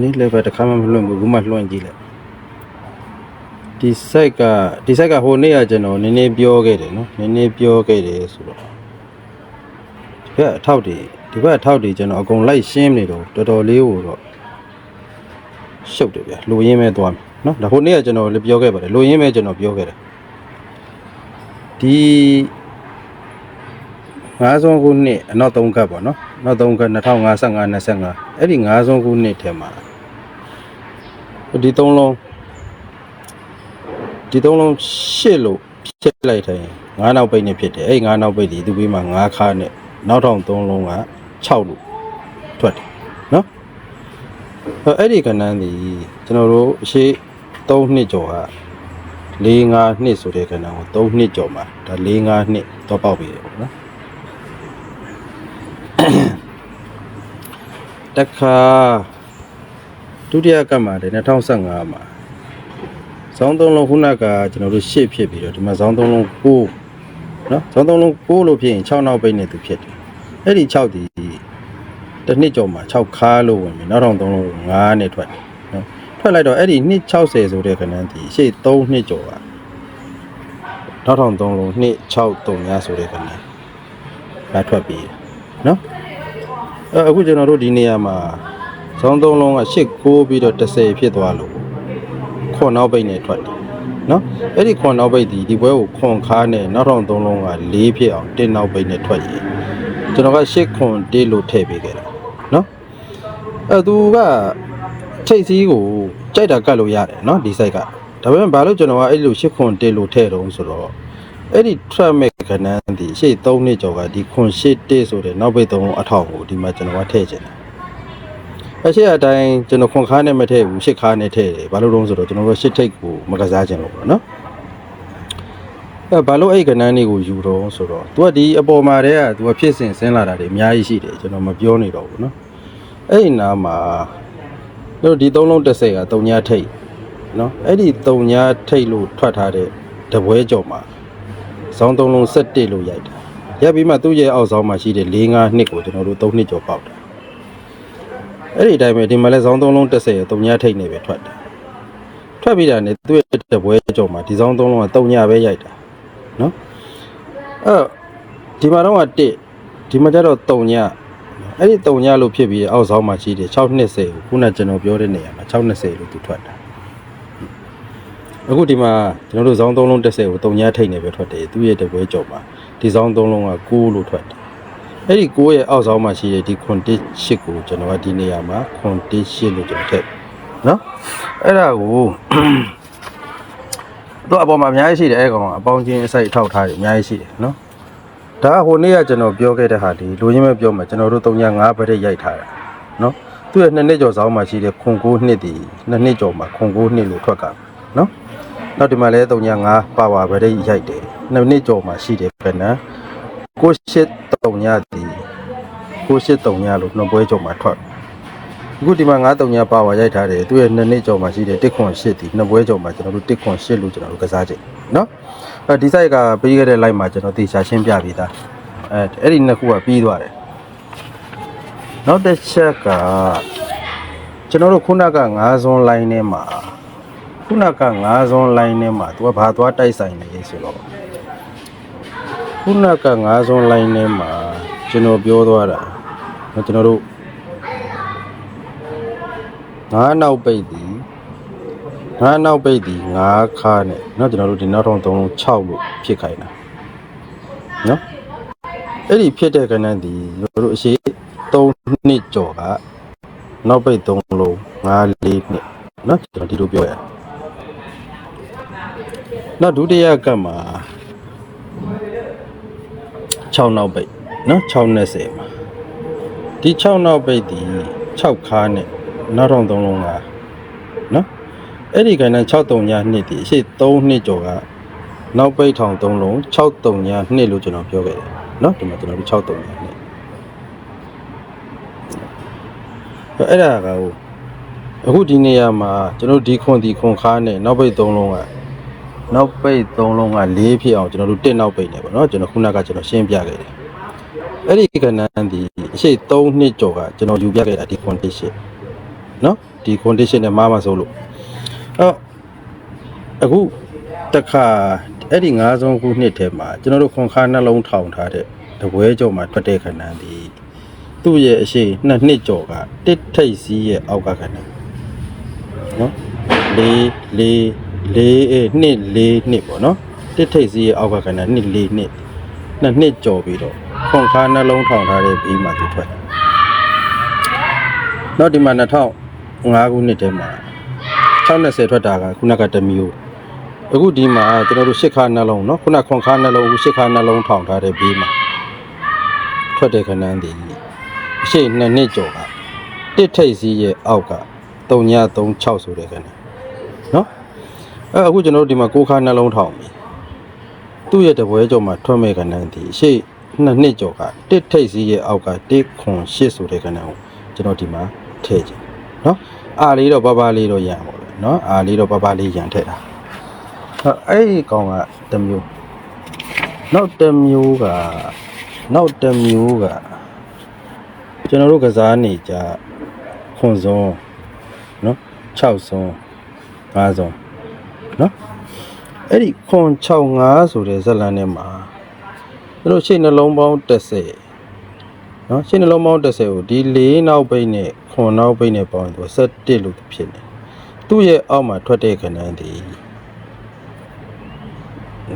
နေ့လည်းပဲတစ်ခါမှမလွှင့်ဘူးခုမှလွှင့်ကြည့်လိုက်ဒီ site ကဒီ site ကဟိုနေ့ကကျွန်တော်နည်းနည်းပြောခဲ့တယ်နော်နည်းနည်းပြောခဲ့တယ်ဆိုတော့ဒီဘက်အထောက်တွေဒီဘက်အထောက်တွေကျွန်တော်အကုန်လိုက်ရှင်းနေတော့တော်တော်လေးကိုတော့ရှုပ်တယ်ဗျလိုရင်းပဲသွားမယ်နော်ဒါဟိုနေ့ကကျွန်တော်လည်းပြောခဲ့ပါတယ်လိုရင်းပဲကျွန်တော်ပြောခဲ့တယ်ဒီ ငါးဆုံးခုနှစ်အနောက်သုံးခတ်ပေါ့နော်နောက်သုံးခတ်2055 25အဲ့ဒီငါးဆုံးခုနှစ်ထဲမှာဒီသုံးလုံးဒီသုံးလုံးရှစ်လို့ဖြစ်လိုက်တယ်ငါးနောက်ပိတ်နဲ့ဖြစ်တယ်အဲ့ဒီငါးနောက်ပိတ်ဒီသူပြီးမှငါးခါနဲ့နောက်ထောင်သုံးလုံးက6လို့ထွက်တယ်နော်အဲ့ဒီကဏ္ဍဒီကျွန်တော်တို့အရှိ3နှစ်ကျော်က4 5နှစ်ဆိုတဲ့ကဏ္ဍကို3နှစ်ကျော်မှာဒါ4 5နှစ်တော့ပေါက်ပြီပေါ့နော် တခါဒုတိယကပ်မှာတယ်2015မှာဇောင်းသုံးလုံးခုနကကျွန်တော်တို့ရှေ့ဖြစ်ပြီးတော့ဒီမှာဇောင်းသုံးလုံး9နော်ဇောင်းသုံးလုံး9လို့ဖြစ်ရင်6နောက်ပိတ်နေသူဖြစ်တယ်အဲ့ဒီ6ဒီတစ်နှစ်ကျော်မှာ6ခါလို့ဝင်ပြီနောက်ထောင်သုံးလုံး9နဲ့ထွက်တယ်နော်ထွက်လိုက်တော့အဲ့ဒီနှစ်60ဆိုတဲ့ခဏန်းဒီရှေ့3နှစ်ကျော်ကနောက်ထောင်သုံးလုံး2 6 3ညဆိုတဲ့ခဏန်းဒါထွက်ပြီးနော် အဲအခုကျွန်တော်တို့ဒီနေရာမှာဇောင်းသုံးလုံးက8 9ပြီးတော့10ဖြစ်သွားလို့ခွန်နောက်ပိတ်နဲ့ထွက်တယ်နော်အဲ့ဒီခွန်နောက်ပိတ်ဒီဒီဘွဲကိုခွန်ခါနဲ့နောက်ထောင်သုံးလုံးက4ဖြစ်အောင်တင်းနောက်ပိတ်နဲ့ထွက်ရင်ကျွန်တော်က8ခွန်တေးလို့ထည့်ပေးခဲ့တာနော်အဲသူကထိတ်စည်းကိုကြိုက်တာကတ်လို့ရတယ်နော်ဒီ site ကဒါပေမဲ့ဘာလို့ကျွန်တော်ကအဲ့လို8ခွန်တေးလို့ထည့်တော့ဆိုတော့အဲ့ဒီ track မဲ့ ကဏ္ဍဒီရှေ့3နှစ်ကျော်ကဒီခွန်ရှစ်တေးဆိုတဲ့နောက်ပိတ်သုံးလုံးအထောက်ကိုဒီမှာကျွန်တော်ကထည့်ချင်တယ်အရှိအတိုင်းကျွန်တော်ခွန်ခါနဲ့မထည့်ဘူးရှစ်ခါနဲ့ထည့်တယ်ဘာလို့လဲဆိုတော့ကျွန်တော်တို့ရှစ်ထိတ်ကိုမကစားခြင်းလို့ပေါ့နော်အဲဘာလို့အဲ့ကဏ္ဍလေးကိုယူတော့ဆိုတော့ तू ကဒီအပေါ်မှာတည်းက तू ကဖြစ်စဉ်ဆင်းလာတာတွေအများကြီးရှိတယ်ကျွန်တော်မပြောနေတော့ဘူးနော်အဲ့ဒီနားမှာတို့ဒီသုံးလုံး30ကတုံညာထိတ်နော်အဲ့ဒီတုံညာထိတ်လို့ထွက်ထားတဲ့တပွဲကြော်မှာ ဇောင်းသုံးလုံး17လို့ရိုက်တာရက်ပြီးမှသူ့ရဲ့အောက်ဆောင်မှာရှိတဲ့4 5နှစ်ကိုကျွန်တော်တို့3နှစ်ကျော်ပေါက်တာအဲ့ဒီအတိုင်းပဲဒီမှာလဲဇောင်းသုံးလုံး30ရတုံညာထိတ်နေပဲထွက်တယ်ထွက်ပြီးတာနဲ့သူ့ရဲ့တပွဲကြော်မှာဒီဇောင်းသုံးလုံးကတုံညာပဲရိုက်တာနော်အဲ့ဒီမှာတော့က1ဒီမှာကျတော့တုံညာအဲ့ဒီတုံညာလို့ဖြစ်ပြီးအောက်ဆောင်မှာရှိတယ်620ကိုခုနကျွန်တော်ပြောတဲ့နေရာမှာ620လို့သူထွက်တာ အခုဒီမှာကျွန်တော်တို့ဇောင်းသုံးလုံး30ကိုတုံညာထိတ်နေပဲထွက်တယ်သူ့ရဲ့တပွဲကြော်မှာဒီဇောင်းသုံးလုံးက9လို့ထွက်တယ်အဲ့ဒီ9ရဲ့အောက်ဆောင်မှာရှိတဲ့ဒီခွန်တစ်8ကိုကျွန်တော်ကဒီနေရာမှာခွန်တစ်8လို့ကျွန်တော်ထည့်နော်အဲ့ဒါကိုတော့အပေါ်မှာအများကြီးရှိတယ်အဲ့ကောင်ကအပေါင်းချင်းအစိုက်အထောက်ထားတယ်အများကြီးရှိတယ်နော်ဒါကဟိုနေ့ကကျွန်တော်ပြောခဲ့တဲ့ဟာဒီလူချင်းပဲပြောမှာကျွန်တော်တို့305ဗရက်ရိုက်ထားတာနော်သူ့ရဲ့နှစ်နှစ်ကျော်ဆောင်မှာရှိတဲ့ခွန်9နှစ်ဒီနှစ်နှစ်ကျော်မှာခွန်9နှစ်လို့ထွက်ကနော် နောက်ဒီမှာလည်း305ပါဝါဗရက်ရိုက်တယ်နှစ်နှစ်ကျော်မှာရှိတယ်ဘယ်နှကိုရှစ်3ညဒီကိုရှစ်3ညလို့နှစ်ပွဲကျော်မှာထွက်အခုဒီမှာ9 3ညပါဝါရိုက်ထားတယ်သူ့ရဲ့နှစ်နှစ်ကျော်မှာရှိတဲ့တစ်ခွန်8ဒီနှစ်ပွဲကျော်မှာကျွန်တော်တို့တစ်ခွန်8လို့ကျွန်တော်တို့ကစားကြည့်နော်အဲဒီ site ကပြီးခဲ့တဲ့ live မှာကျွန်တော်တေချာရှင်းပြပြီးသားအဲအဲ့ဒီနှစ်ခုကပြီးသွားတယ်နောက်တစ်ချက်ကကျွန်တော်တို့ခုနက9ဇွန် line ထဲမှာ ခုနက9ဇွန် line ထဲမှာသူကဘာသွားတိုက်ဆိုင်နေဆိုတော့ ခုနက9ဇွန်လိုင်းထဲမှာကျွန်တော်ပြောသွားတာကျွန်တော်တို့ငါးနောက်ပိတ်ဒီငါးနောက်ပိတ်ဒီငါးခါနဲ့เนาะကျွန်တော်တို့ဒီနောက်ထောင်3လုံး6လို့ဖြစ်ခိုင်းတာเนาะအဲ့ဒီဖြစ်တဲ့ကဏ္ဍဒီကျွန်တော်တို့အရှိ3နှစ်ကျော်ကနောက်ပိတ်3လုံး5 4နှစ်เนาะကျွန်တော်ဒီလိုပြောရ နောက်ဒုတိယကပ်မှာ6နောက်ပိတ်နော်620မှာဒီ6နောက်ပိတ်ဒီ6ခါနဲ့နောက်တော့3လုံးကနော်အဲ့ဒီကဏ္ဍ6တုံညာနှစ်ဒီအရှိ3နှစ်ကျော်ကနောက်ပိတ်ထောင်3လုံး6တုံညာနှစ်လို့ကျွန်တော်ပြောခဲ့တယ်နော်ဒီမှာကျွန်တော်တို့6တုံညာနှစ်အဲ့ဒါကဟိုအခုဒီနေရာမှာကျွန်တော်တို့ဒီခွန်ဒီခွန်ခါနဲ့နောက်ပိတ်3လုံးက နောက်ပိတ်3လုံးက4ဖြစ်အောင်ကျွန်တော်တို့1နောက်ပိတ်နေပါเนาะကျွန်တော်ခုနကကျွန်တော်ရှင်းပြခဲ့တယ် အဲ့ဒီကဏ္ဍဒီအရှိ3နှစ်ကျော်ကကျွန်တော်ယူပြခဲ့တာဒီ condition နော်ဒီ condition နဲ့မှားမှာဆိုလို့အော်အခုတစ်ခါအဲ့ဒီ၅ဆုံးခုနှစ်ထဲမှာကျွန်တော်တို့ခွန်ခါနှလုံးထောင်ထားတဲ့တပွဲကြော်မှာထွက်တဲ့ခဏန်းဒီသူ့ရဲ့အရှိနှစ်နှစ်ကျော်ကတစ်ထိတ်စီးရဲ့အောက်ကခဏန်းနော်လေးလေး လေးအေးနှစ်လေးနှစ်ပေါ့နော်တစ်ထိတ်စီးရဲ့အောက်ကခဏန်းနှစ်လေးနှစ်နှစ်နှစ်ကျော်ပြီးတော့ခွန်ခါနှလုံးထောင်ထားတဲ့ဘေးမှာသူထွက်တယ်နောက်ဒီမှာ2005ခုနှစ်ထဲမှာ620ထွက်တာကခုနကတစ်မျိုး အခုဒီမှာကျွန်တော်တို့ရှစ်ခါနှလုံးเนาะခုနခွန်ခါနှလုံးအခုရှစ်ခါနှလုံးထောင်ထားတဲ့ဘေးမှာထွက်တဲ့ခဏန်းဒီအရှိနှစ်နှစ်ကျော်ကတစ်ထိတ်စီးရဲ့အောက်က3936ဆိုတဲ့ခဏန်းเนาะ အဲအခုကျွန်တော်တို့ဒီမှာကိုးခါနှလုံးထောင်ပြီသူ့ရဲ့တပွဲကျော်မှာထွက်မဲ့ခဏန်းဒီအရှိနှစ်နှစ်ကျော်ကတစ်ထိတ်စီးရဲ့အောက်ကတစ်ခွန်ရှစ်ဆိုတဲ့ခဏန်းကိုကျွန်တော်ဒီမှာထည့်ကြည့်เนาะအားလေးတော့ပပလေးတော့ရံပါပဲเนาะအားလေးတော့ပပလေးရံထည့်တာ အဲ့အဲ့ဒီကောင်ကတစ်မျိုးနောက်တစ်မျိုးကနောက်တစ်မျိုးကကျွန်တော်တို့ကစားနေကြခွန်စုံနော်6စုံ5စုံ နော်အဲ့ဒီခွန်6 5ဆိုတဲ့ဇက်လန်ထဲမှာတို့ရှေ့နှလုံးပေါင်း30နော်ရှေ့နှလုံးပေါင်း30ကိုဒီ၄နောက်ပိတ်နဲ့ခွန်နောက်ပိတ်နဲ့ပေါင်းရင်သူ17လို့ဖြစ်နေသူ့ရဲ့အောက်မှာထွက်တဲ့ခဏန်းဒီ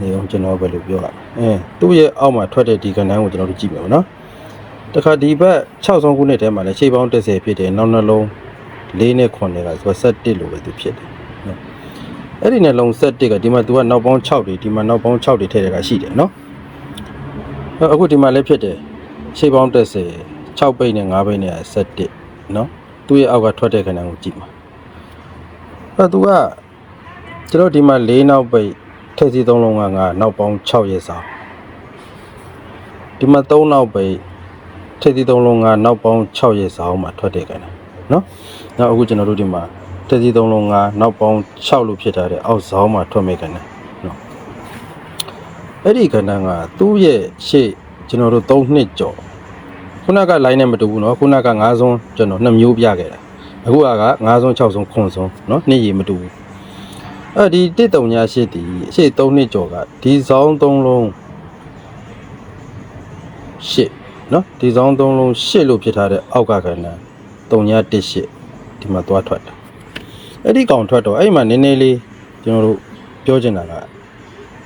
နေအောင်ကျွန်တော်ဘယ်လိုပြောရလဲအဲသူ့ရဲ့အောက်မှာထွက်တဲ့ဒီကဏ္ဍကိုကျွန်တော်တို့ကြည့်မယ်ပေါ့နော်တခါဒီဘက်6ဆုံးခုနှစ်ထဲမှာလည်းရှေ့ပေါင်း30ဖြစ်တယ်နောက်နှလုံး၄နဲ့9နဲ့ကဆို17လို့ပဲသူဖြစ်တယ်နော် အဲ့ဒီနှလုံး17ကဒီမှာ तू ကနောက်ပေါင်း6တွေဒီမှာနောက်ပေါင်း6တွေထည့်တဲ့ကရှိတယ်နော်အဲ့အခုဒီမှာလည်းဖြစ်တယ်ရှေ့ပေါင်း30 6ပိတ်နဲ့9ပိတ်နဲ့17နော်သူ့ရဲ့အောက်ကထွက်တဲ့ကဏ္ဍကိုကြည့်ပါအဲ့ तू ကကျွန်တော်ဒီမှာ၄နောက်ပိတ်ထည့်စီသုံးလုံးကငါနောက်ပေါင်း6ရက်စာဒီမှာ3နောက်ပဲထည့်စီသုံးလုံးကနောက်ပေါင်း6ရက်စာအောင်မှာထွက်တဲ့ကဏ္ဍနော်နောက်အခုကျွန်တော်တို့ဒီမှာ တစီသုံးလုံး5နောက်ပေါင်း6လို့ဖြစ်ထားတဲ့အောက်ဇောင်းမှာထွက်မဲ့ကဏ္ဍနော်အဲ့ဒီကဏ္ဍကသူ့ရဲ့ရှေ့ကျွန်တော်တို့3နှစ်ကျော်ခုနက line နဲ့မတူဘူးနော်ခုနက5ဆုံးကျွန်တော်2မျိုးပြခဲ့တာအခုက5ဆုံး6ဆုံး9ဆုံးနော်နှစ်ရေမတူဘူးအဲ့ဒီတစ်တုံညာရှိတီအရှိ3နှစ်ကျော်ကဒီဇောင်း3လုံးရှစ်နော်ဒီဇောင်း3လုံးရှစ်လို့ဖြစ်ထားတဲ့အောက်ကကဏ္ဍတုံညာ1ရှစ်ဒီမှာသွားထွက်တာ အဲ့ဒီကောင်ထွက်တော့အဲ့မှာနည်းနည်းလေးကျွန်တော်တို့ပြောချင်တာက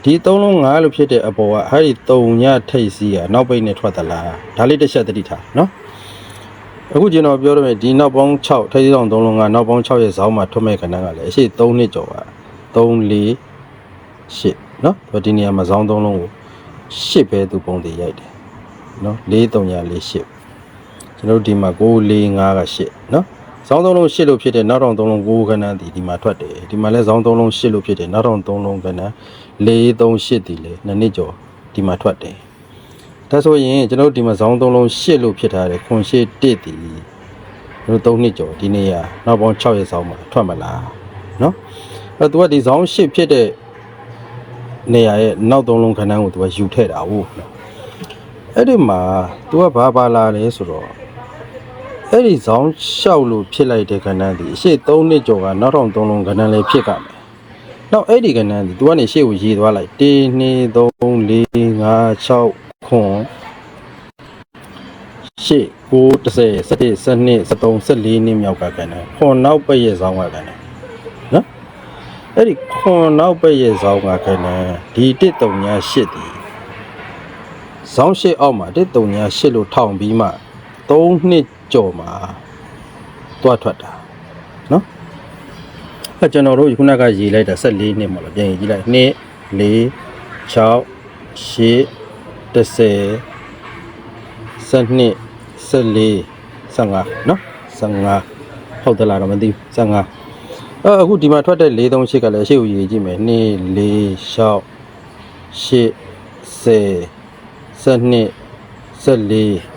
ဒီ3လုံး5လို့ဖြစ်တဲ့အပေါ်ကအဲ့ဒီ3ညထိပ်စီးကနောက်ပိတ်နဲ့ထွက်သလားဒါလေးတစ်ချက်သတိထားနော်အခုကျွန်တော်ပြောရမယ်ဒီနောက်ပေါင်း6ထိပ်စီးဆောင်3လုံး5နောက်ပေါင်း6ရဲ့ဇောင်းမှာထွက်မဲ့ခဏကလည်းအရှိ3နှစ်ကျော်ပါ3 4 8နော်ဒီနေရာမှာဇောင်း3လုံးကို8ပဲသူပုံတည်ရိုက်တယ်နော်4 3ည4 8ကျွန်တော်ဒီမှာ9 4 5က8နော် ဇောင်းသုံးလုံး၈လို့ဖြစ်တဲ့နောက်ထောင်၃လုံး9ခန်းတည်ဒီမှာထွက်တယ်ဒီမှာလဲဇောင်းသုံးလုံး၈လို့ဖြစ်တဲ့နောက်ထောင်၃လုံးခန်း၄3 8တည်လေနှစ်နှစ်ကျော်ဒီမှာထွက်တယ်ဒါဆိုရင်ကျွန်တော်ဒီမှာဇောင်းသုံးလုံး၈လို့ဖြစ်ထားတယ်ခွန်၈1တည်ကျွန်တော်၃နှစ်ကျော်ဒီနေ့ရနောက်ပေါင်း6ရက်ဆောင်မှာထွက်မလားနော်အဲ့တော့ तू ကဒီဇောင်း၈ဖြစ်တဲ့နေရာရဲ့နောက်သုံးလုံးခန်းကို तू ကယူထည့်တာဟုတ်အဲ့ဒီမှာ तू ကဘာပါလာလဲဆိုတော့ အဲ့ဒီဇောင်းလျှောက်လို့ဖြစ်လိုက်တဲ့ခန်းတန်းဒီအရှိ3နှစ်ကျော်ကနောက်ထောင်3လုံးခန်းတန်းလေးဖြစ်ကြမယ်နောက်အဲ့ဒီခန်းတန်းဒီသူကနေရှေ့ကိုရေးသွားလိုက်1 2 3 4 5 6ခွန်ရှေ့9 10 11 12 13 14နှစ်မြောက်ကခန်းတန်းခွန်နောက်ပိတ်ရဲ့ဇောင်းကခန်းတန်းနော်အဲ့ဒီခွန်နောက်ပဲ့ရဲ့ဇောင်းကခဏဒီတစ်တုံညာရှစ်ဒီဇောင်းရှစ်အောက်မှာတစ်တုံညာရှစ်လို့ထောင်ပြီးမှ3နှစ် ကျော်မှာတွားထွက်တာနော်အဲကျွန်တော်တို့ခုနကရေးလိုက်တာ14နှစ်မဟုတ်လားပြန်ရေးကြည့်လိုက်2 4 6 8 10 12 14 15နော်15ဟုတ်တယ်လားတော့မသိဘူး15အဲအခုဒီမှာထွက်တဲ့438ကလည်းရှေ့ကိုရေးကြည့်မယ်2 4 6 8 10 12 14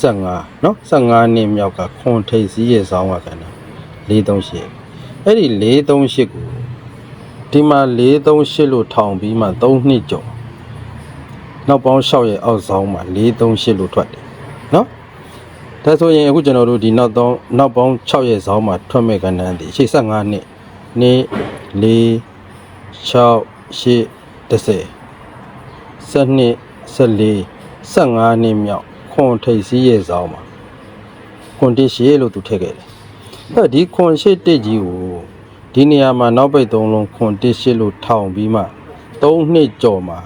15เนาะ15နှစ်မြောက်ကခွန်ထိပ်စီးရဲ့ဆောင်းကကဏ္ဍ438အဲ့ဒီ438ကိုဒီမှာ438လို့ထောင်ပြီးမှ3နှစ်ကျော်နောက်ပေါင်း6ရဲ့အောက်ဆောင်းမှာ438လို့ထွက်တယ်เนาะတ ဒါဆိုရင်အခုကျွန်တော်တို့ဒီနောက်တော့နောက်ပေါင်း6ရက်ဇောင်းမှာထွက်မဲ့ကဏ္ဍန်ဒီ85နှစ်နေ့4 6 8 10 12 14 15နှစ်မြောက် ခွန်ထိပ်စည်းရဲ့ဇောင်းမှာခွန်တစ်ရှေ့လို့သူထည့်ခဲ့တယ်။အဲ့ဒီခွန်ရှေ့တစ်ကြီးကိုဒီနေရာမှာနောက်ပိတ်သုံးလုံးခွန်တစ်ရှေ့လို့ထောင်ပြီးမှ၃နှစ်ကျော်မှာ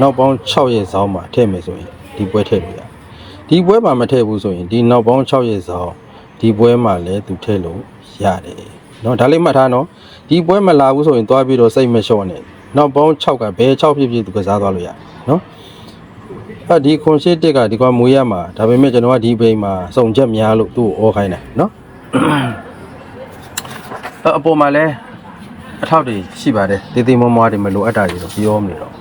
နောက်ပေါင်း6ရဲ့ဇောင်းမှာထည့်မယ်ဆိုရင်ဒီပွဲထည့်လို့ရ။ဒီပွဲမှာမထည့်ဘူးဆိုရင်ဒီနောက်ပေါင်း6ရဲ့ဇောင်းဒီပွဲမှာလည်းသူထည့်လို့ရတယ်။နော်ဒါလေးမှတ်ထားနော်။ဒီပွဲမလာဘူးဆိုရင်သွားပြီးတော့စိတ်မလျှော့နဲ့။နောက်ပေါင်း6ကဘယ်6ဖြစ်ဖြစ်သူကစားသွားလို့ရ။နော်။ အဲ့ဒီခွန်ရှိတက်ကဒီကွာမွေးရမှာဒါပေမဲ့ကျွန်တော်ကဒီဘိန်မှာစုံချက်များလို့သူ့ကိုဩခိုင်းတာနော်အပေါ်မှာလည်းအထောက်တွေရှိပါတယ်တေးသေးမွားမွားတွေမလိုအပ်တာတွေတော့ပြောမနေတော့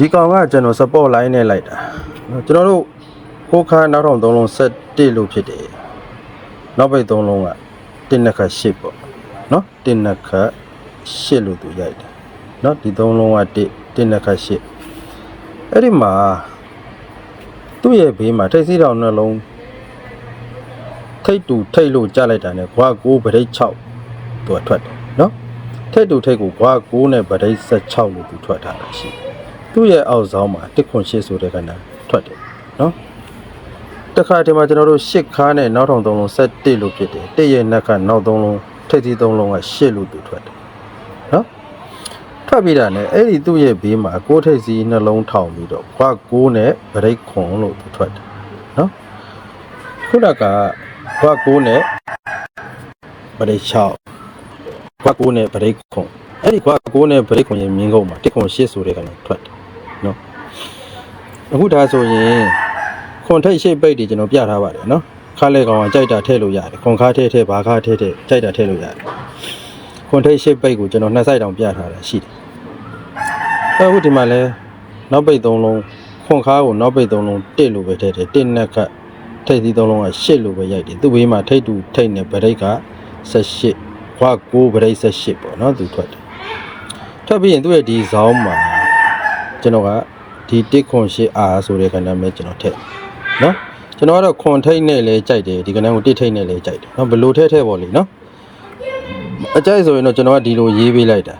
ဒီကောင်ကကျွန်တော် support line နဲ့လိုက်တာကျွန်တော်တို့ခိုးခါနောက်ထောင်သုံးလုံး7လို့ဖြစ်တယ်နောက်ပိတ်သုံးလုံးက1နှစ်ခါ8ပေါ့နော်1နှစ်ခါ8လို့သူရိုက်တယ်နော်ဒီသုံးလုံးက1 1နှစ်ခါ8 အဲ့ဒီမှာသူ့ရဲ့ဘေးမှာထိတ်စီတော်နှလုံးထိတ်တူထိတ်လို့ကြားလိုက်တာနဲ့ခွာ9ဗရိတ်6သူကထွက်တယ်နော်ထိတ်တူထိတ်ကိုခွာ9နဲ့ဗရိတ်16လို့သူထွက်ထားတာရှိတယ်သူ့ရဲ့အောက်ဆောင်မှာတစ်ခွန်ရှစ်ဆိုတဲ့ကဏ္ဍထွက်တယ်နော်တခါတည်းမှာကျွန်တော်တို့ရှစ်ခါနဲ့နောက်ထောင်သုံးလုံးဆက်တစ်လို့ဖြစ်တယ်တစ်ရဲ့နှက်ကနောက်သုံးလုံးထိပ်သီးသုံးလုံးကရှစ်လို့သူထွက်တယ်နော် ထွက်ပြီးတာနဲ့အဲ့ဒီသူ့ရဲ့ဘေးမှာကိုးထိပ်စီနှလုံးထောင်ပြီးတော့ခွာကိုးနဲ့ဗရိတ်ခွန်လို့သူထွက်တယ်နော်ခုနကခွာကိုးနဲ့ဗရိတ်6ခွာကိုးနဲ့ဗရိတ်ခွန်အဲ့ဒီခွာကိုးနဲ့ဗရိတ်ခွန်ရဲ့မြင်းကုန်းမှာတစ်ခွန်ရှစ်ဆိုတဲ့ကဏ္ဍထွက်တယ်နော်အခုဒါဆိုရင်ခွန်ထိတ်ရှိတ်ပိတ်တွေကျွန်တော်ပြထားပါတယ်နော်ခါလဲကောင်ကကြိုက်တာထည့်လို့ရတယ်ခွန်ခါထည့်ထည့်ဘာခါထည့်ထည့်ကြိုက်တာထည့်လို့ရတယ် ခွန်ထိတ်ရှိတ်ပိတ်ကိုကျွန်တော်နှစ်ဆိုင်တောင်ပြထားတာရှိတယ်အခုဒီမှာလဲနောက်ပိတ်သုံးလုံးခွန်ခါကိုနောက်ပိတ်သုံးလုံးတစ်လို့ပဲထည့်တယ်တစ်နဲ့ကထိတ်သီးသုံးလုံးကရှစ်လို့ပဲရိုက်တယ်သူ့ဘေးမှာထိတ်တူထိတ်နဲ့ဗရိတ်က18ခွာ9ဗရိတ်18ပေါ့နော်သူထွက်တယ်ထွက်ပြီးရင်သူ့ရဲ့ဒီဇောင်းမှာကျွန်တော်ကဒီတစ်ခွန်ရှိအားဆိုတဲ့ကဏ္ဍမဲ့ကျွန်တော်ထည့်နော်ကျွန်တော်ကတော့ခွန်ထိတ်နဲ့လည်းကြိုက်တယ်ဒီကဏ္ဍကိုတစ်ထိတ်နဲ့လည်းကြိုက်တယ်နော်ဘလို့ထဲထဲပေါ့လေနော် အကြိုက်ဆိုရင်တော့ကျွန်တော်ကဒီလိုရေးပေးလိုက်တာ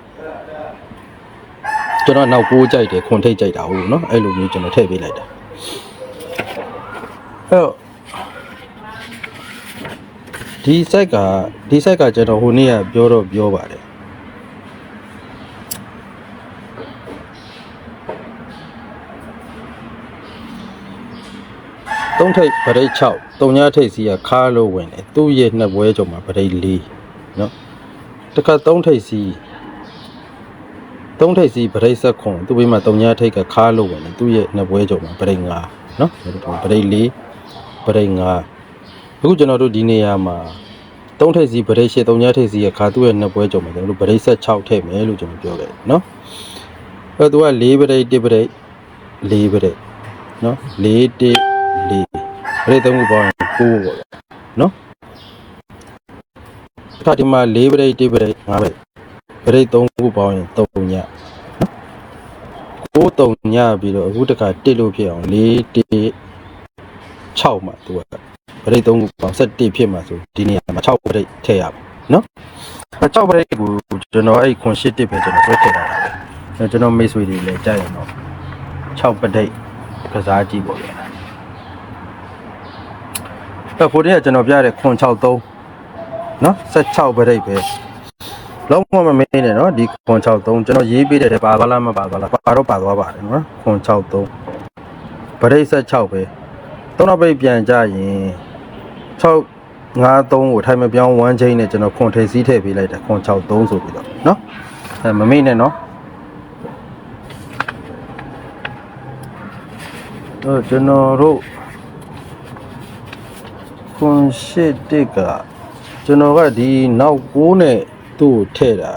ကျွန်တော်နောက်ကိုးကြိုက်တယ်ခွန်ထိတ်ကြိုက်တာဟုတ်နော်အဲ့လိုမျိုးကျွန်တော်ထည့်ပေးလိုက်တာအဲ့တော့ဒီ site ကဒီ site ကကျွန်တော်ဟိုနေ့ကပြောတော့ပြောပါတယ်သုံးထိပ်ပရိတ်6တုံညာထိပ်စီကခါလို့ဝင်တယ်သူ့ရဲ့နှစ်ပွဲကြုံမှာပရိတ်4နော် တခါသုံးထိပ်စီသုံးထိပ်စီပရိတ်ဆက်ခွန်သူ့ဘေးမှာတုံညာထိပ်ကခါလို့ဝင်တယ်သူ့ရဲ့နှစ်ပွဲကြုံမှာပရိတ်5နော်ပရိတ်4ပရိတ်5အခုကျွန်တော်တို့ဒီနေရာမှာသုံးထိပ်စီပရိတ်8တုံညာထိပ်စီကခါသူ့ရဲ့နှစ်ပွဲကြုံမှာကျွန်တော်တို့ပရိတ်ဆက်6ထည့်မယ်လို့ကျွန်တော်ပြောခဲ့တယ်နော်အဲ့တော့သူက4ပရိတ်1ပရိတ်4ပရိတ်နော်4 1 4ပရိတ်သုံးခုပေါင်းရင်9ပေါ့ဗျာနော် တစ်ခါဒီမှာ4ပရိတ်1ပရိတ်5ပရိတ်ပရိတ်သုံးခုပေါင်းရင်3ညနော်9 3ညပြီးတော့အခုတစ်ခါ1လို့ဖြစ်အောင်4 1 6မှသူကပရိတ်သုံးခုပေါင်း7ဖြစ်မှာဆိုဒီနေရာမှာ6ပရိတ်ထည့်ရမယ်နော်6ပရိတ်ကိုကျွန်တော်အဲ့ခွန်8ပဲကျွန်တော်ဆွဲထည့်တာပဲအဲကျွန်တော်မိတ်ဆွေတွေလည်းကြားရအောင်6ပရိတ်ကစားကြည့်ပေါ့ဗျာအဲ့ဖိုတင်းကကျွန်တော်ပြတဲ့ခွန်63 နော်16ဗရိတ်ပဲလုံးဝမမင်းနဲ့နော်ဒီခွန်63ကျွန်တော်ရေးပေးတဲ့ပါသွားလားမပါသွားလားပါတော့ပါသွားပါတယ်နော်ခွန်63ဗရိတ်16ပဲသုံးတော့ပိတ်ပြန်ကြရင်6 53ကိုထိုင်မပြောင်း1ချိန်နဲ့ကျွန်တော်ခွန်ထိပ်စည်းထည့်ပေးလိုက်တာခွန်63ဆိုပြီးတော့နော်အဲမမိတ်နဲ့နော်တော့ကျွန်တော်တို့ခွန်ရှိတစ်က ကျွန်တော်ကဒီနောက်6နဲ့သူ့ကိုထည့်တာ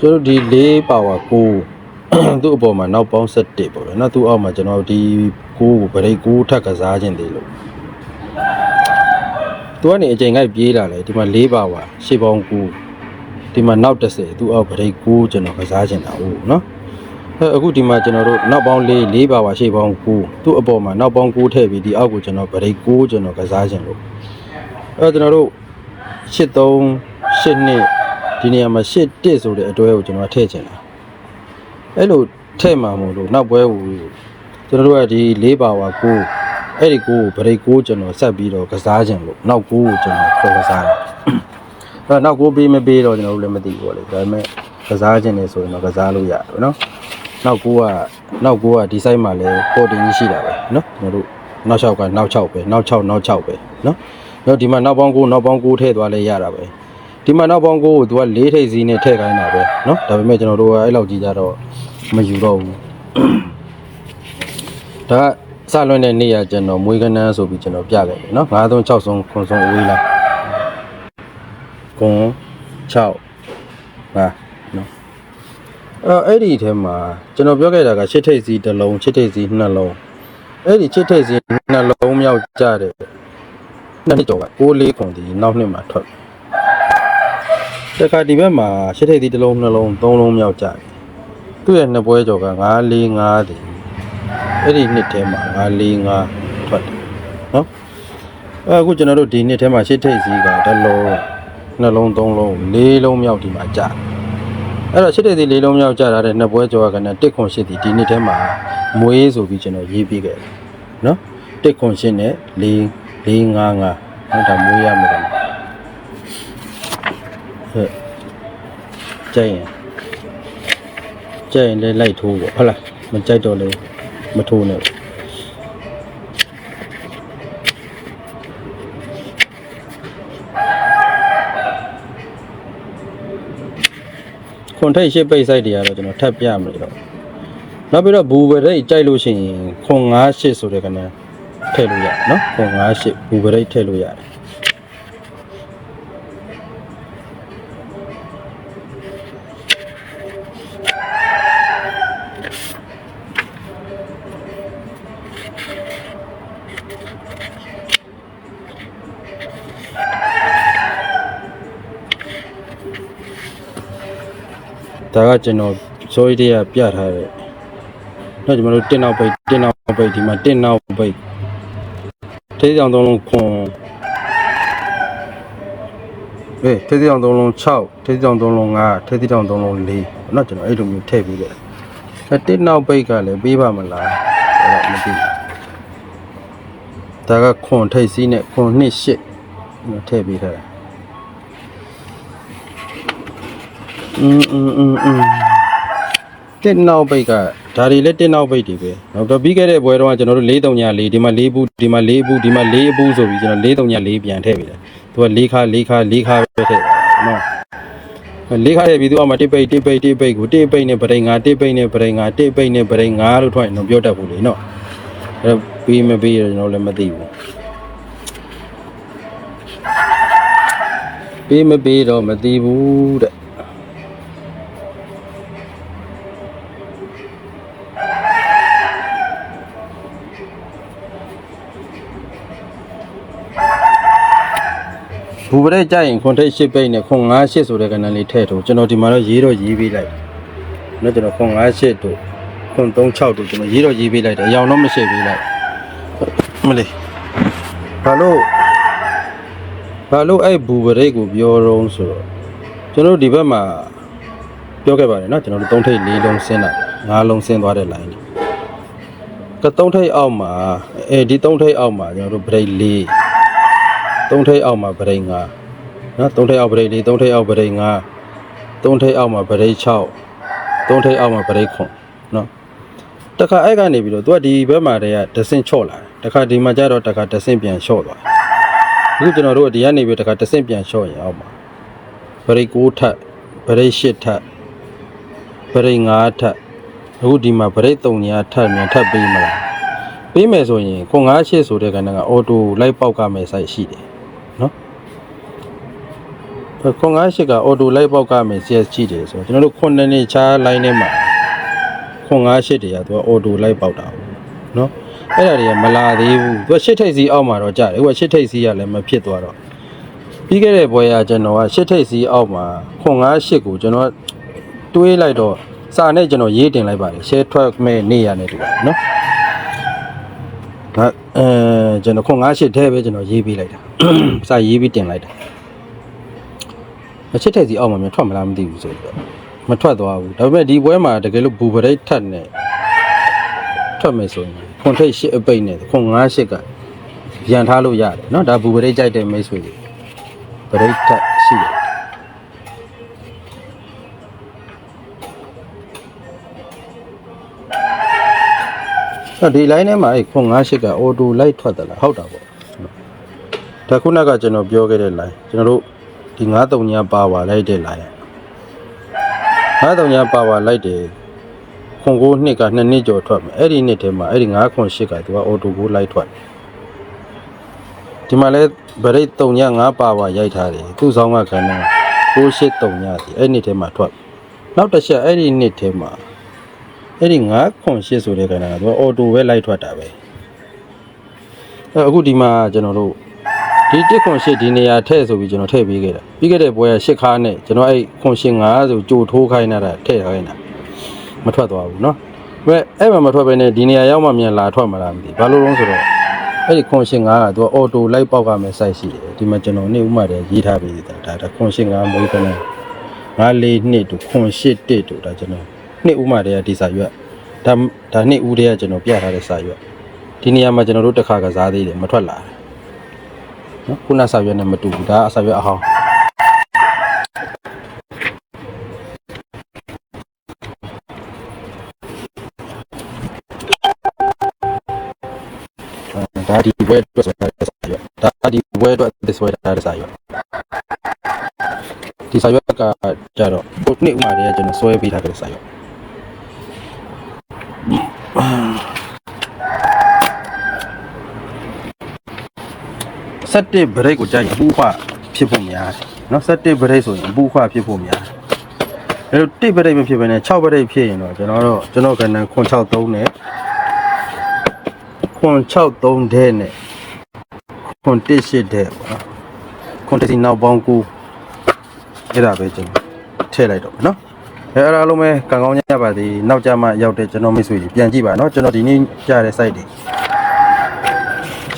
ကျွန်တော်ဒီ4ပါဝါ6သူ့အပေါ်မှာနောက်ပေါင်း7ပေါ့ဗျာနော်သူ့အောက်မှာကျွန်တော်ဒီ6ကိုဗရိတ်6ထပ်ကစားခြင်းသေးလို့သူကနေအချိန်ငိုက်ပြေးလာလေဒီမှာ4ပါဝါ10ပေါင်း9ဒီမှာနောက်30သူ့အောက်ဗရိတ်6ကျွန်တော်ကစားခြင်းတာဟုတ်နော်အဲအခုဒီမှာကျွန်တော်တို့နောက်ပေါင်း၄၄ပါပါရှေ့ပေါင်း9သူ့အပေါ်မှာနောက်ပေါင်း9ထည့်ပြီးဒီအောက်ကိုကျွန်တော်ဗရိတ်6ကျွန်တော်ကစားခြင်းလို့ အဲကျွန်တော်တို့83 82ဒီနေရာမှာ81ဆိုတဲ့အတွဲကိုကျွန်တော်ထည့်ချင်တာအဲ့လိုထည့်မှာမို့လို့နောက်ပွဲကိုကျွန်တော်တို့ကဒီ၄ပါဝါကိုအဲ့ဒီကိုဗရိတ်ကိုကျွန်တော်ဆက်ပြီးတော့ကစားခြင်းလို့နောက်ကိုကိုကျွန်တော်ခေါ်ကစားတယ်အဲ့နောက်ကိုပေးမပေးတော့ကျွန်တော်တို့လည်းမသိဘူးလေဒါပေမဲ့ကစားခြင်းလေဆိုရင်တော့ကစားလို့ရတယ်နော်နောက်ကိုကနောက်ကိုကဒီ site မှာလည်းပေါ်တင်ကြီးရှိတာပဲနော်ကျွန်တော်တို့နောက်လျှောက်ကနောက်6ပဲနောက်6နောက်6ပဲနော် နော်ဒီမှာနောက်ပေါင်းကိုနောက်ပေါင်းကိုထည့်သွားလဲရတာပဲဒီမှာနောက်ပေါင်းကိုကိုသူက၄ထိပ်စီးနဲ့ထည့်ခိုင်းတာပဲနော်ဒါပေမဲ့ကျွန်တော်တို့ကအဲ့လောက်ကြီးကြတော့မယူတော့ဘူးဒါကစလွန်တဲ့နေ့ရကျွန်တော်မွေးကနန်းဆိုပြီးကျွန်တော်ပြခဲ့တယ်နော်9ဆုံး6ဆုံး9ဆုံးအဝေးလား9 6ဟာနော်အဲ့အဲ့ဒီထဲမှာကျွန်တော်ပြောခဲ့တာက6ထိပ်စီးတစ်လုံး6ထိပ်စီးနှစ်လုံးအဲ့ဒီ6ထိပ်စီးနှစ်လုံးမြောက်ကြတယ် နှစ်နှစ်ကျော်က6လေးခွန်ဒီနောက်နှစ်မှာထွက်တခါဒီဘက်မှာချစ်ထိတ်စီတစ်လုံးနှလုံးသုံးလုံးမြောက်ကြတယ်သူ့ရဲ့နှစ်ပွဲကျော်က9 4 5ဒီအဲ့ဒီနှစ်ထဲမှာ9 4 5ထွက်တယ်နော်အဲ့အခုကျွန်တော်တို့ဒီနှစ်ထဲမှာချစ်ထိတ်စီကတစ်လုံးနှလုံးသုံးလုံးလေးလုံးမြောက်ဒီမှာကြာတယ်အဲ့တော့ရှစ်တဲ့စီလေးလုံးမြောက်ကြတာတဲ့နှစ်ပွဲကျော်ကလည်းတစ်ခွန်ရှစ်ဒီဒီနှစ်ထဲမှာမွေးဆိုပြီးကျွန်တော်ရေးပြခဲ့တယ်နော်တစ်ခွန်ရှစ်နဲ့၄ ၄၅၅နော်ဒါမွေးရမှာတယ်ဟဲ့ကြိုက်ရင်ကြိုက်ရင်လည်းလိုက်ထိုးပေါ့ဟုတ်လားမကြိုက်တော့လေမထိုးနဲ့ပေါ့ခွန်ထိတ်ရှစ်ပိတ်ဆိုင်တွေကတော့ကျွန်တော်ထပ်ပြမယ်တော့နောက်ပြီးတော့ဘူဘရိတ်ကြိုက်လို့ရှိရင်ခွန်9ရှစ်ဆိုတဲ့ကနန်း ထည့်လို့ရနော်ခွန်9ရှစ်ဘူဘရိတ်ထည့်လို့ရတယ်ဒါကကျွန်တော်စိုးရိမ်တွေကပြထားတယ်။နောက်ကျွန်တော်တို့တင်နောက်ပိတ်တင်နောက်ပိတ်ဒီမှာတင်နောက်ပိတ် ထေးဆောင်သုံးလုံးခွန်အေးထေးဆောင်သုံးလုံး6ထေးဆောင်သုံးလုံး5ထေးဆောင်သုံးလုံး4เนาะကျွန်တော်အဲ့လိုမျိုးထည့်ပြီးတယ်။အဲတင်နောက်ပိတ်ကလည်းပေးပါမလားအဲ့တော့မသိဘူး။ဒါကခွန်ထိတ်စီးနဲ့ခွန်2 8ထည့်ပေးထားတာ อืมอืมอืมอืมတက်နောက်ပိတ်က ဒါတွေလည်းတက်နောက်ပိတ်တွေပဲနောက်တော့ပြီးခဲ့တဲ့ဘွဲတော့ကကျွန်တော်တို့၄3ည4ဒီမှာ၄ဘူးဒီမှာ၄ဘူးဒီမှာ၄ဘူးဆိုပြီးကျွန်တော်၄3ည4ပြန်ထည့်ပြီလေသူက၄ခါ၄ခါ၄ခါပဲထည့်နော်၄ခါထည့်ပြီးသူကမှတစ်ပိတ်တစ်ပိတ်တစ်ပိတ်ကိုတစ်ပိတ်နဲ့ပရိန်ငါတစ်ပိတ်နဲ့ပရိန်ငါတစ်ပိတ်နဲ့ပရိန်ငါလို့ထွက်ရင်တော့ပြောတတ်ဘူးလေနော်အဲ့တော့ပြီးမပြီးတော့ကျွန်တော်လည်းမသိဘူးပြီးမပြီးတော့မသိဘူးတဲ့ ဘူ ပရဲကြရင်ခွန်ထိတ်၈ပိတ်နဲ့ခွန်9 8ဆိုတဲ့ကဏ္ဍလေးထည့်ထုတ်ကျွန်တော်ဒီမှာတော့ရေးတော့ရေးပေးလိုက်။နော်ကျွန်တော်ခွန်9 8တို့ခွန်3 6တို့ကျွန်တော်ရေးတော့ရေးပေးလိုက်တယ်။အရောင်တော့မရှိပေးလိုက်။မလေး။ဘာလို့ဘာလို့အဲ့ဘူပရဲကိုပြောတော့ဆိုတော့ကျွန်တော်တို့ဒီဘက်မှာပြောခဲ့ပါတယ်နော်ကျွန်တော်တို့3ထိတ်4လုံးဆင်းတာ5လုံးဆင်းသွားတဲ့ line တွေ။က3ထိတ်အောက်မှာအဲဒီ3ထိတ်အောက်မှာကျွန်တော်တို့ break 4 သုံးထိပ်အောက်မှာဗရိတ်5နော်သုံးထိပ်အောက်ဗရိတ်4သုံးထိပ်အောက်ဗရိတ်5သုံးထိပ်အောက်မှာဗရိတ်6သုံးထိပ်အောက်မှာဗရိတ်9နော်တခါအဲ့ကနေပြီးတော့သူကဒီဘက်မှာတည်းကဒဆင့်ချော့လာတယ်တခါဒီမှာကျတော့တခါဒဆင့်ပြန်လျှော့သွားတယ်အခုကျွန်တော်တို့ဒီကနေပြီးတခါဒဆင့်ပြန်လျှော့ရင်အောက်မှာဗရိတ်6ထပ်ဗရိတ်8ထပ်ဗရိတ်5ထပ်အခုဒီမှာဗရိတ်3ညာထပ်မြန်ထပ်ပေးမလားပေးမယ်ဆိုရင်ခွန်9 8ဆိုတဲ့ကဏ္ဍကအော်တိုလိုက်ပေါက်ကမယ် site ရှိတယ်နော် ခွန်98ကအော်တိုလိုက်ပေါက်ကမယ် CS ကြည့်တယ်ဆိုတော့ကျွန်တော်တို့ခုနှစ်နှစ်ချား line ထဲမှာခွန်98တွေကသူကအော်တိုလိုက်ပေါက်တာဘူးနော်အဲ့ဒါတွေကမလာသေးဘူးသူကရှစ်ထိပ်စီအောက်မှာတော့ကြာတယ်ဟိုကရှစ်ထိပ်စီကလည်းမဖြစ်သွားတော့ပြီးခဲ့တဲ့ဘွဲကကျွန်တော်ကရှစ်ထိပ်စီအောက်မှာခွန်98ကိုကျွန်တော်တွေးလိုက်တော့စာနဲ့ကျွန်တော်ရေးတင်လိုက်ပါတယ် share ထွက်မဲ့နေရနေတူပါနော်ဒါအဲကျွန်တော်ခွန်98ထဲပဲကျွန်တော်ရေးပေးလိုက်တာစာရေးပြီးတင်လိုက်တာ အချစ်ထက်စီအောက်မှာမြန်ထွက်မလားမသိဘူးဆိုတော့မထွက်သွားဘူးဒါပေမဲ့ဒီပွဲမှာတကယ်လို့ဘူပရိတ်ထတ်နဲ့ထွက်မယ်ဆိုရင်ခွန်ထိတ်ရှစ်အပိတ်နဲ့ခွန်98ကရန်ထားလို့ရတယ်เนาะဒါဘူပရိတ်ကြိုက်တဲ့မိတ်ဆွေတွေပရိတ်ထတ်ရှိတယ် အဲ့ဒီ line ထဲမှာအဲ့ခွန်98က auto light ထွက်တယ်လားဟုတ်တာပေါ့ဒါခုနကကျွန်တော်ပြောခဲ့တဲ့ line ကျွန်တော်တို့ ဒီ93ညာပါဝါလိုက်တဲ့ line 93ညာပါဝါလိုက်တယ်ခွန်ကိုနှစ်ကနှစ်နှစ်ကျော်ထွက်မယ်အဲ့ဒီနှစ်ထဲမှာအဲ့ဒီ9ခွန်8ကသူက auto ကို light ထွက်ဒီမှာလဲဗရိတ်3ညာ9ပါဝါရိုက်ထားတယ်သူ့ဆောင်ကခဏ98 3ညာစီအဲ့ဒီနှစ်ထဲမှာထွက်နောက်တစ်ချက်အဲ့ဒီနှစ်ထဲမှာအဲ့ဒီ9ခွန်8ဆိုတဲ့ကဏ္ဍကသူကအော်တိုပဲလိုက်ထွက်တာပဲအဲ့အခုဒီမှာကျွန်တော်တို့ ဒီ1ခွန်8ဒီနေရာထည့်ဆိုပြီးကျွန်တော်ထည့်ပေးခဲ့တာပြီးခဲ့တဲ့ပွဲက8ခါနဲ့ကျွန်တော်အဲ့ခွန်8 5ဆိုကြိုထိုးခိုင်းတာထည့်ခိုင်းတာမထွက်သွားဘူးเนาะဘယ်အဲ့မှာမထွက်ပဲနဲ့ဒီနေရာရောက်မှမြန်လာထွက်မလားမသိဘာလို့လဲဆိုတော့အဲ့ဒီခွန်8 5ကသူကအော်တိုလိုက်ပေါက်ကမယ် site ရှိတယ်ဒီမှာကျွန်တော်နေ့ဥမာတည်းရေးထားပေးတာဒါဒါခွန်8 5မွေးခဏ9 4နှစ်တူခွန်8တစ်တူဒါကျွန်တော်နှစ်ဥမာတည်းကဒီစာရွက် ဒါဒါနှစ်ဦးတည်းကကျွန်တော်ပြထားတဲ့စာရွက်ဒီနေရာမှာကျွန်တော်တို့တစ်ခါကစားသေးတယ်မထွက်လာဘူး နော်ခုနစာရွက်နဲ့မတူဘူးဒါအစာရွက်အဟောင်းဒါဒီဘွဲအတွက်ဆိုတာစာရွက်ဒါဒီဘွဲအတွက်ဒီဆွဲတာတဲ့စာရွက်ဒီစာရွက်ကကြတော့ခုနှစ်ဥမာတည်းကကျွန်တော်ဆွဲပေးထားတဲ့စာရွက် 17 break ကိုကြိုက်အပူခွဖြစ်ဖို့များတယ်နော်17 break ဆိုရင်အပူခွဖြစ်ဖို့များတယ်အဲ့တော့1 break မဖြစ်ဘဲနဲ့6 break ဖြစ်ရင်တော့ကျွန်တော်တို့ကျွန်တော်ကဏ္ဍ963နဲ့963ဒဲနဲ့918ဒဲပေါ့နော်918နောက်ပေါင်း9အဲ့ဒါပဲကျွန်တော်ထည့်လိုက်တော့နော်အဲအားလုံးပဲကံကောင်းကြပါသည်နောက်ကြမှရောက်တဲ့ကျွန်တော်မိတ်ဆွေတွေပြန်ကြည့်ပါနော်ကျွန်တော်ဒီနေ့ကြားတဲ့ site တွေ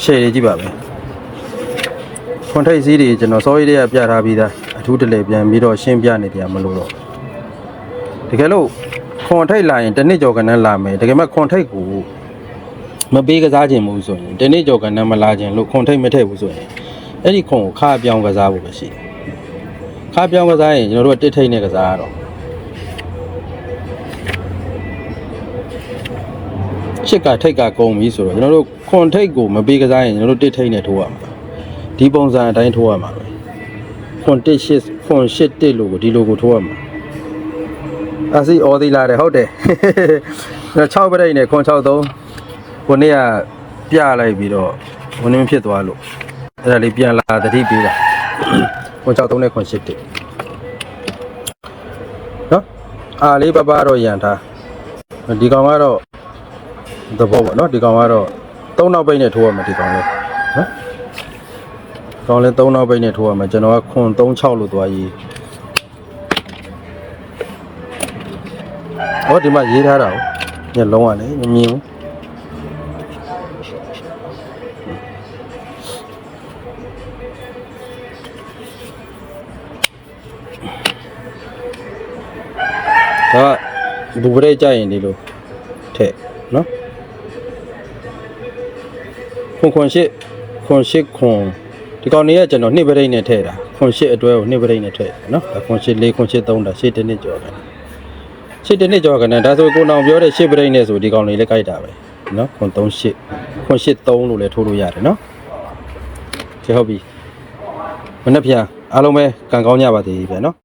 share ကြည့်ပါမယ် ခွန်ထိတ်စည်းတွေကျွန်တော်စောရေးတွေကပြထားပြီးသားအထူးတလေပြန်ပြီးတော့ရှင်းပြနေတရားမလို့တော့တကယ်လို့ခွန်ထိတ်လာရင်တစ်နှစ်ကျော်ကနန်းလာမယ်တကယ်မှခွန်ထိတ်ကိုမပေးကစားခြင်းမဟုတ်ဆိုရင်တစ်နှစ်ကျော်ကနန်းမလာခြင်းလို့ခွန်ထိတ်မထည့်ဘူးဆိုရင်အဲ့ဒီခွန်ကိုခါပြောင်းကစားဖို့ပဲရှိတယ်ခါပြောင်းကစားရင်ကျွန်တော်တို့ကတစ်ထိတ်နဲ့ကစားရတော့ချစ်ကထိတ်ကကုန်ပြီဆိုတော့ကျွန်တော်တို့ခွန်ထိတ်ကိုမပေးကစားရင်ကျွန်တော်တို့တစ်ထိတ်နဲ့ထိုးရမှာ ဒီပုံစံအတိုင်းထိုးရမှာပဲခွန်တစ်ရှစ်ခွန်ရှစ်တစ်လို့ကိုဒီလိုကိုထိုးရမှာအစီအော်ဒီလာတယ်ဟုတ်တယ်6ပရိတ်နဲ့ခွန်63ကိုနေ့ကပြလိုက်ပြီးတော့ဘုန်းင်းဖြစ်သွားလို့အဲ့ဒါလေးပြန်လာတတိပေးတာခွန်63နဲ့ခွန်8တစ်နော်အားလေးပပတော့ရန်ထားဒီကောင်ကတော့သဘောပေါ့နော်ဒီကောင်ကတော့3နောက်ပိတ်နဲ့ထိုးရမှာဒီကောင်လေးနော် ကောင်းလဲ3နောက်ပိတ်နဲ့ထိုးရမှာကျွန်တော်ကခွန်36လို့သွားရေးဟောဒီမှာရေးထားတာကိုညလုံးကလည်းမမြင်ဘူးဒါကဘူပရဲကြရင်ဒီလိုထည့်နော်ခွန်ခွန်ရှစ်ခွန်ရှစ်ခွန် ဒီကောင်လေးကကျွန်တော်နှစ်ပရိတ်နဲ့ထည့်တာခွန်ရှစ်အတွဲကိုနှစ်ပရိတ်နဲ့ထည့်တယ်နော်ဒါခွန်ရှစ်၄ခွန်ရှစ်၃ဒါရှစ်တစ်နှစ်ကျော်တယ်ရှစ်တစ်နှစ်ကျော်ကနေဒါဆိုကိုနောင်ပြောတဲ့ရှစ်ပရိတ်နဲ့ဆိုဒီကောင်လေးလည်းကြိုက်တာပဲနော်ခွန်၃ရှစ်ခွန်ရှစ်၃လို့လည်းထိုးလို့ရတယ်နော်ကျေဟုတ်ပြီမနေ့ပြန်အားလုံးပဲကံကောင်းကြပါသေးဗျာနော်